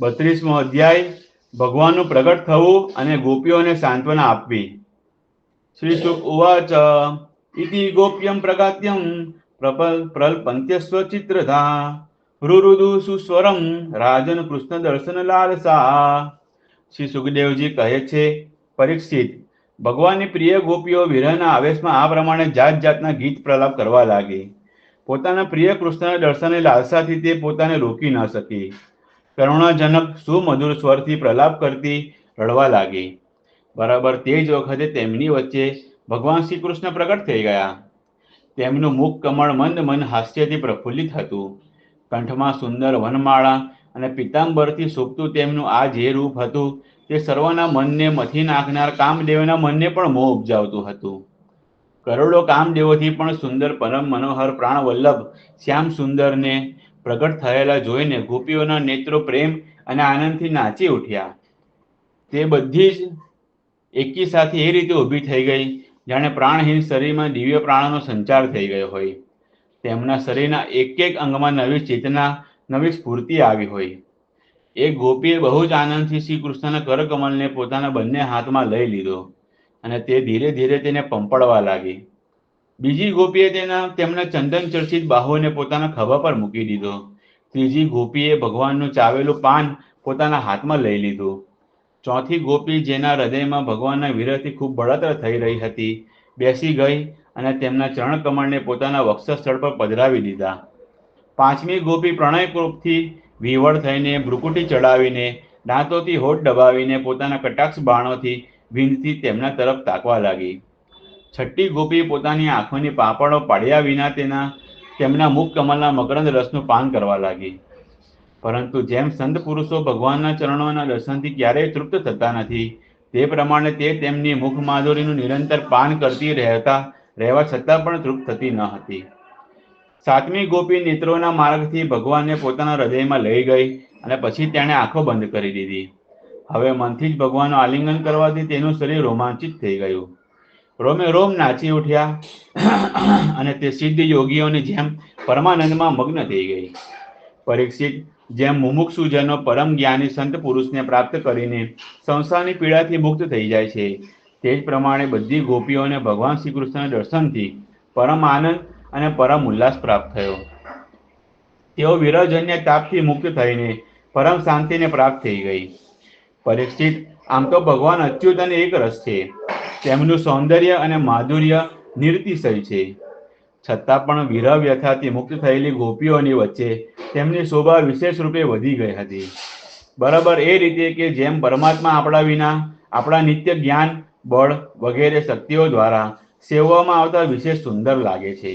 બત્રીસમો અધ્યાય, ભગવાનનું પ્રગટ થવું અને ગોપીઓને સાંત્વના આપવી. શ્રી શુક ઉવાચ, ઇતિ ગોપ્યમ પ્રગાત્યમ, પ્રપલ પ્રલ્પંત્યસ્વ ચિત્રધા રુરુદુ સુસ્વરમ, રાજન કૃષ્ણ દર્શન લાલસા. શ્રી સુખદેવજી કહે છે, પરીક્ષિત, ભગવાનની પ્રિય ગોપીઓ વિરહના આવેશમાં આ પ્રમાણે જાત જાતના ગીત પ્રલાપ કરવા લાગી. પોતાના પ્રિય કૃષ્ણના દર્શનની લાલસાથી તે પોતાને રોકી ન શકી. કરુણાજનક સુમધુર સ્વરથી પ્રલાપ કરતી રડવા લાગી. બરાબર તે જ વખતે તેમની વચ્ચે ભગવાન શ્રી કૃષ્ણ પ્રગટ થઈ ગયા. તેમનું મુખ કમળ મંદ મન હાસ્યથી પ્રફુલ્લિત હતું. કંઠમાં સુંદર વનમાળા અને પિતાંબરથી શોભતું તેમનું આ જે રૂપ હતું તે સર્વના મનને મથી નાખનાર કામદેવના મનને પણ મોહ ઉપજાવતું હતું. કરોડો કામદેવોથી પણ સુંદર પરમ મનોહર પ્રાણવલ્લભ શ્યામ સુંદરને પ્રગટ થયેલા જોઈને ગોપીઓના નેત્રો પ્રેમ અને આનંદથી નાચી ઉઠ્યા. તે બધી જ એકી સાથે એ રીતે ઊભી થઈ ગઈ, જાણે પ્રાણહીન શરીરમાં દિવ્ય પ્રાણનો સંચાર થઈ ગયો હોય. તેમના શરીરના એક એક અંગમાં નવી ચેતના, નવી સ્ફૂર્તિ આવી હોય. એ ગોપીએ બહુ જ આનંદથી શ્રી કૃષ્ણના કરકમલને પોતાના બંને હાથમાં લઈ લીધો અને તે ધીરે ધીરે તેને પંપડવા લાગી. બીજી ગોપીએ તેના, તેમના ચંદન ચર્ચિત બાહુને પોતાના ખભા પર મૂકી દીધો. ત્રીજી ગોપીએ ભગવાનનું ચાવેલું પાન પોતાના હાથમાં લઈ લીધું. ચોથી ગોપી જેના હૃદયમાં ભગવાનના વિરહથી ખૂબ બળતર થઈ રહી હતી, બેસી ગઈ અને તેમના ચરણ કમળને પોતાના વક્ષસ્થળ પર પધરાવી દીધા. પાંચમી ગોપી પ્રણયકૃપથી વિવળ થઈને ભ્રુકુટી ચડાવીને, દાંતોથી હોઠ દબાવીને પોતાના કટાક્ષ બાણોથી વિંધથી તેમના તરફ તાકવા લાગી. છઠ્ઠી ગોપી પોતાની આંખોની પાપડો પાડ્યા વિના તેના, તેમના મુખ કમલના મકરંદ રસનું પાન કરવા લાગી. પરંતુ જેમ સંત પુરુષો ભગવાનના ચરણોના દર્શનથી ક્યારેય તૃપ્ત થતા નથી, તે પ્રમાણે તે તેમની મુખ માધુરીનું નિરંતર પાન કરતી રહેતા, રહેવા છતાં પણ તૃપ્ત થતી ન હતી. સાતમી ગોપી નેત્રોના માર્ગથી ભગવાનને પોતાના હૃદયમાં લઈ ગઈ અને પછી તેણે આંખો બંધ કરી દીધી. હવે મનથી જ ભગવાનનું આલિંગન કરવાથી તેનું શરીર રોમાંચિત થઈ ગયું. રોમે રોમ નાચી ઉઠ્યા અને તે સિદ્ધ યોગીઓની જેમ પરમાનંદમાં મગ્ન થઈ ગઈ. પરીક્ષિત જેમ મુમુક્ષુજનો પરમ જ્ઞાની સંત પુરુષને પ્રાપ્ત કરીને સંસારની પીડાથી મુક્ત થઈ જાય છે, તે જ પ્રમાણે બધી ગોપીઓને ભગવાન શ્રી કૃષ્ણના દર્શનથી પરમ આનંદ અને પરમ ઉલ્લાસ પ્રાપ્ત થયો. તેઓ વિરહજન્ય તાપથી મુક્ત થઈને પરમ શાંતિને પ્રાપ્ત થઈ ગઈ. પરીક્ષિત, આમ તો ભગવાન અચ્યુત અને એક રસ છે. તેમનું સૌંદર્ય અને માધુર્ય નિર્તિશય છે. છતાં પણ વિરહ વ્યથાથી મુક્ત થયેલી ગોપીઓની વચ્ચે તેમની શોભા વિશેષ રૂપે વધી ગઈ હતી. બરાબર એ રીતે કે જેમ પરમાત્મા આપણા વિના આપણા નિત્ય જ્ઞાન, બળ વગેરે શક્તિઓ દ્વારા સેવવામાં આવતા વિશેષ સુંદર લાગે છે.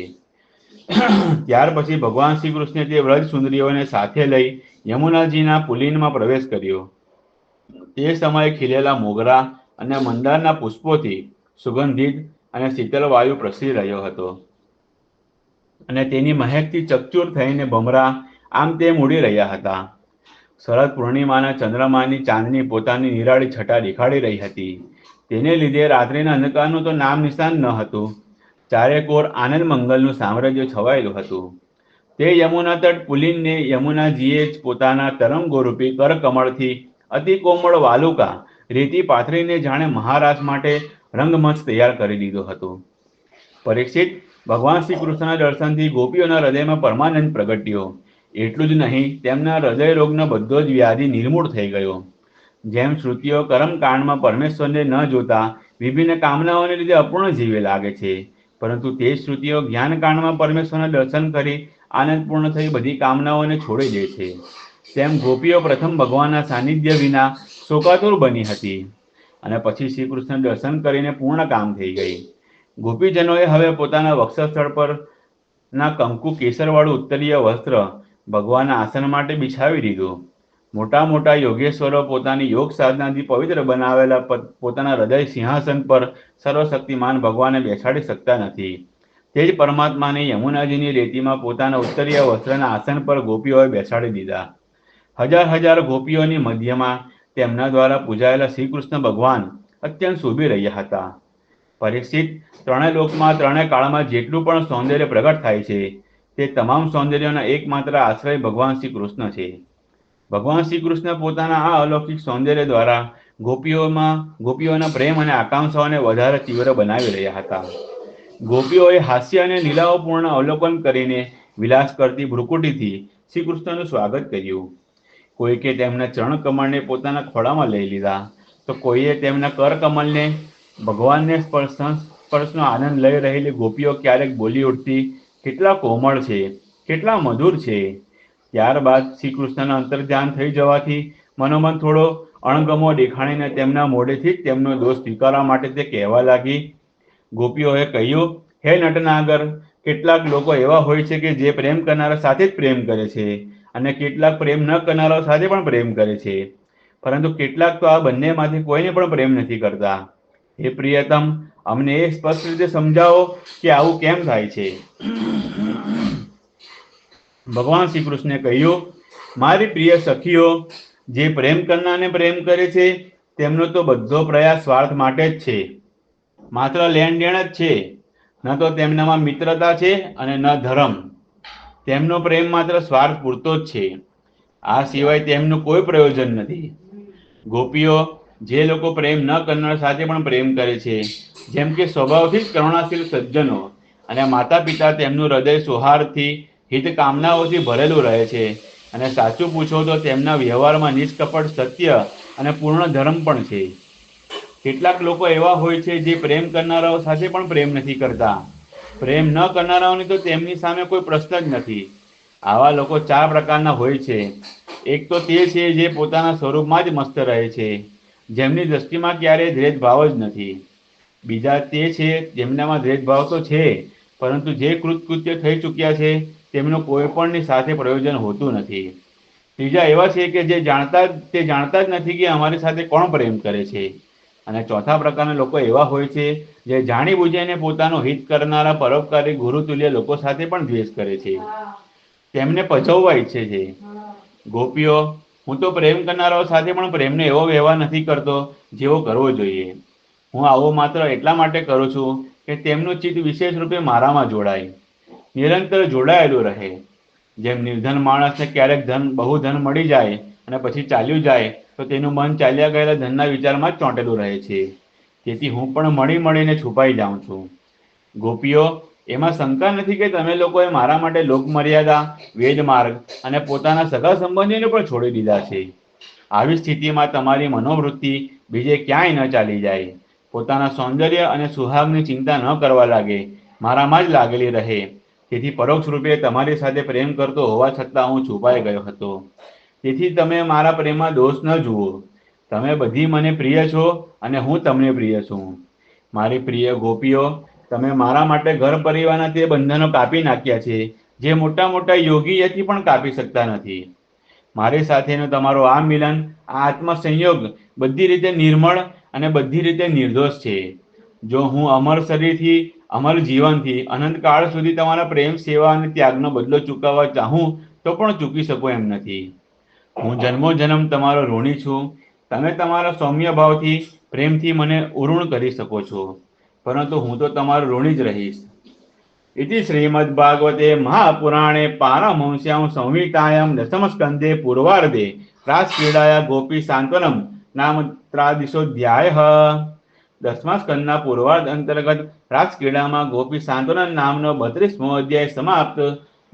ત્યાર પછી ભગવાન શ્રી કૃષ્ણે તે વ્રજ સુંદરીઓને સાથે લઈ યમુનાજીના પુલિનમાં પ્રવેશ કર્યો. તે સમયે ખીલેલા મોગરા અને મંદારના પુષ્પોથી સુગંધિત અને શીતળ વાયુ પ્રસરી રહ્યો હતો. અને તેની મહેકથી ચકચૂર થઈને ભમરા આમ તેમ ઉડી રહ્યા હતા. શરદ પૂર્ણિમાના ચંદ્રમાની ચાંદની પોતાની નિરાળી છટા દેખાડી રહી હતી. તેને લીધે રાત્રિના અંધકારનું તો નામ નિશાન ન હતું. ચારેકોર આનંદ મંગલનું સામ્રાજ્ય છવાયેલું હતું. તે યમુના તટ પુલિનને યમુનાજીએ જ પોતાના તરંગોરૂપી કરકમળથી અતિ કોમળ વાલુકા રેતી પાથરીને જાણે મહારાજ માટે રંગમંચ તૈયાર કરી દીધો હતો. પરીક્ષિત ભગવાન શ્રી કૃષ્ણના દર્શનથી ગોપીઓના હૃદયમાં પરમાનંદ પ્રગટ્યો. એટલું જ નહીં, તેમના હૃદય રોગનો બધો જ વ્યાધિ નિર્મૂળ થઈ ગયો. જેમ શ્રુતિઓ કર્મકાંડમાં પરમેશ્વરને ન જોતા, વિભિન્ન કામનાઓને લીધે અપૂર્ણ જીવે લાગે છે. પરંતુ તે શ્રુતિઓ જ્ઞાનકાંડમાં પરમેશ્વરના દર્શન કરી આનંદપૂર્ણ થઈ બધી કામનાઓને છોડી દે છે. તેમ ગોપીઓ પ્રથમ ભગવાનના સાનિધ્ય વિના શોકાતુર બની હતી. અને પછી શ્રી કૃષ્ણ દર્શન કરીને પૂર્ણ કામ થઈ ગઈ. ગોપીજનોએ હવે પોતાના વક્ષસ્થળ પર ના કંકુ કેસરવાળું ઉત્તરીય વસ્ત્ર ભગવાનના આસન માટે બિછાવી દીધું. મોટા મોટા યોગેશ્વરો પોતાની યોગ સાધનાથી પવિત્ર બનાવેલા પોતાના હૃદય સિંહાસન પર સર્વશક્તિમાન ભગવાનને બેસાડી શકતા નથી. તે જ પરમાત્માને યમુનાજીની રેતીમાં પોતાના ઉત્તરીય વસ્ત્રના આસન પર ગોપીઓએ બેસાડી દીધા. હજાર હજાર ગોપીઓની મધ્યમાં તેમના દ્વારા પૂજાયેલા શ્રી કૃષ્ણ ભગવાન અત્યંત શોભી રહ્યા હતા. પરીક્ષિત ત્રણેય લોકમાં ત્રણેય કાળમાં જેટલું પણ સૌંદર્ય પ્રગટ થાય છે, તે તમામ સૌંદર્યના એકમાત્ર આશ્રય ભગવાન શ્રી કૃષ્ણ છે. ભગવાન શ્રી કૃષ્ણ પોતાના આ અલૌકિક સૌંદર્ય દ્વારા ગોપીઓમાં, ગોપીઓના પ્રેમ અને આકાંક્ષાઓને વધારે તીવ્ર બનાવી રહ્યા હતા. ગોપીઓએ હાસ્ય અને લીલાઓપૂર્ણ અવલોકન કરીને વિલાસ કરતી ભ્રુકુટીથી શ્રી કૃષ્ણનું સ્વાગત કર્યું. કોઈકે તેમના ચરણ કમળને પોતાના ખોળામાં લઈ લીધા, તો કોઈએ તેમના કર કમળને ભગવાનને સ્પર્શ, સ્પર્શનો આનંદ લઈ રહેલી ગોપીઓ ક્યારેક બોલી ઉઠતી, કેટલા કોમળ છે, કેટલા મધુર છે. ત્યારબાદ શ્રી કૃષ્ણના અંતર્ધ્યાન થઈ જવાથી મનોમન થોડો અણગમો દેખાણીને તેમના મોઢેથી તેમનો દોષ સ્વીકારવા માટે તે કહેવા લાગી. ગોપીઓએ કહ્યું, હે નટનાગર, કેટલાક લોકો એવા હોય છે કે જે પ્રેમ કરનારા સાથે જ પ્રેમ કરે છે. અને કેટલાક પ્રેમ ન કરનારાઓ સાથે પણ પ્રેમ કરે છે. પરંતુ કેટલાક તો આ બંનેમાંથી કોઈને પણ પ્રેમ નથી કરતા. હે પ્રિયતમ, અમને એ સ્પષ્ટ રીતે સમજાવો કે આવું કેમ થાય છે. ભગવાન શ્રી કૃષ્ણે કહ્યું, મારી પ્રિય સખીઓ, જે પ્રેમ કરનારને પ્રેમ કરે છે, તેમનો તો બધો પ્રયાસ સ્વાર્થ માટે જ છે. માત્ર લેણ દેણ જ છે. ન તો તેમનામાં મિત્રતા છે અને ન ધર્મ. તેમનો પ્રેમ માત્ર સ્વાર્થ પૂરતો જ છે. આ સિવાય તેમનું કોઈ પ્રયોજન નથી. ગોપીઓ, જે લોકો પ્રેમ ન કરનાર સાથે પણ પ્રેમ કરે છે, જેમ કે સ્વભાવથી જ કરુણાશીલ સજ્જનો અને માતા પિતા તેમનું હૃદય સુહારથી હિત કામનાઓથી ભરેલું રહે છે. અને સાચું પૂછો તો તેમના વ્યવહારમાં નિષ્કપટ સત્ય અને પૂર્ણ ધર્મ પણ છે. કેટલાક લોકો એવા હોય છે જે પ્રેમ કરનારાઓ સાથે પણ પ્રેમ નથી કરતા. પ્રેમ ન કરનારાઓની તો તેમની સામે કોઈ પ્રશ્ન જ નથી. આવા લોકો ચાર પ્રકારના હોય છે. એક તો તે છે જે પોતાના સ્વરૂપમાં જ મસ્ત રહે છે. જેમની દ્રષ્ટિમાં ક્યારેય દ્વેષભાવ જ નથી. બીજા તે છે, જેમનામાં દ્વેષભાવ તો છે, પરંતુ જે કૃતકૃત્ય થઈ ચૂક્યા છે, તેમનું કોઈ પણની સાથે પ્રયોજન હોતું નથી. ત્રીજા એવા છે કે જે જાણતા, તે જાણતા જ નથી કે અમારી સાથે કોણ પ્રેમ કરે છે. અને ચોથા પ્રકારના લોકો એવા હોય છે જે જાણી બુજીને પોતાનું હિત કરનારા પરોપકારી ગુરુતુલ્ય લોકો સાથે પણ દ્વેષ કરે છે. તેમને પજવવા ઈચ્છે છે. ગોપીઓ, હું તો પ્રેમ કરનારાઓ સાથે પણ પ્રેમને એવો વ્યવહાર નથી કરતો જેવો કરવો જોઈએ. હું આવો માત્ર એટલા માટે કરું છું કે તેમનું ચિત્ત વિશેષ રૂપે મારામાં જોડાય. નિરંતર જોડાયેલું રહે. જેમ નિર્ધન માણસને ક્યારેક ધન બહુ ધન મળી જાય અને પછી ચાલ્યું જાય તો તેનું મન ચાલ્યા ગયેલા ધનના વિચારમાં ચોંટેલું રહે છે. તેથી હું પણ મળી મળીને છુપાઈ જાઉં છું. ગોપીઓ, એમાં શંકા નથી કે તમે લોકોએ મારા માટે લોકમર્યાદા, વેદમાર્ગ અને પોતાના સગા સંબંધીને પણ છોડી દીધા છે. આવી સ્થિતિમાં તમારી મનોવૃત્તિ બીજે ક્યાંય ન ચાલી જાય. પોતાના સૌંદર્ય અને સુહાગની ચિંતા ન કરવા લાગે. મારામાં જ લાગેલી રહે. તેથી પરોક્ષ રૂપે તમારી સાથે પ્રેમ કરતો હોવા છતાં હું છુપાઈ ગયો હતો. તેથી તમે મારા પ્રેમમાં દોષ ન જુઓ. તમે બધી મને પ્રિય છો અને હું તમને પ્રિય છું. મારી પ્રિય ગોપીઓ, તમે મારા માટે ઘર પરિવારના તે બંધનો કાપી નાખ્યા છે, જે મોટા મોટા યોગીયથી પણ કાપી શકતા નથી. મારી સાથેનો તમારો આ મિલન, આ આત્મસંયોગ બધી રીતે નિર્મળ અને બધી રીતે નિર્દોષ છે. જો હું અમર શરીરથી, અમર જીવનથી અનંતકાળ સુધી તમારા પ્રેમ, સેવા અને ત્યાગનો બદલો ચૂકવવા ચાહું, તો પણ ચૂકી શકું એમ નથી. હું જન્મો જન્મ તમારો ઋણી છું. તમે તમારા સૌમ્ય ભાવથી પ્રેમથી મને ઉરૂણ કરી શકો છો. પરંતુ હું તો તમારો ઋણી જ રહીશ. ઇતિ શ્રીમદ્ભાગવતે મહાપુરાણે પારમહંસ્યાં સંહિતાયામ દશમસ્કંદે પૂર્વાર્ધે રાસક્રીડાયા ગોપી સાંત્વનમ નામ ત્રાદિશોધ્યાયઃ દસમા સ્કંદના પૂર્વાર્ધ અંતર્ગત રાસક્રીડામાં ગોપી સાંત્વનમ નામનો બત્રીસમો અધ્યાય સમાપ્ત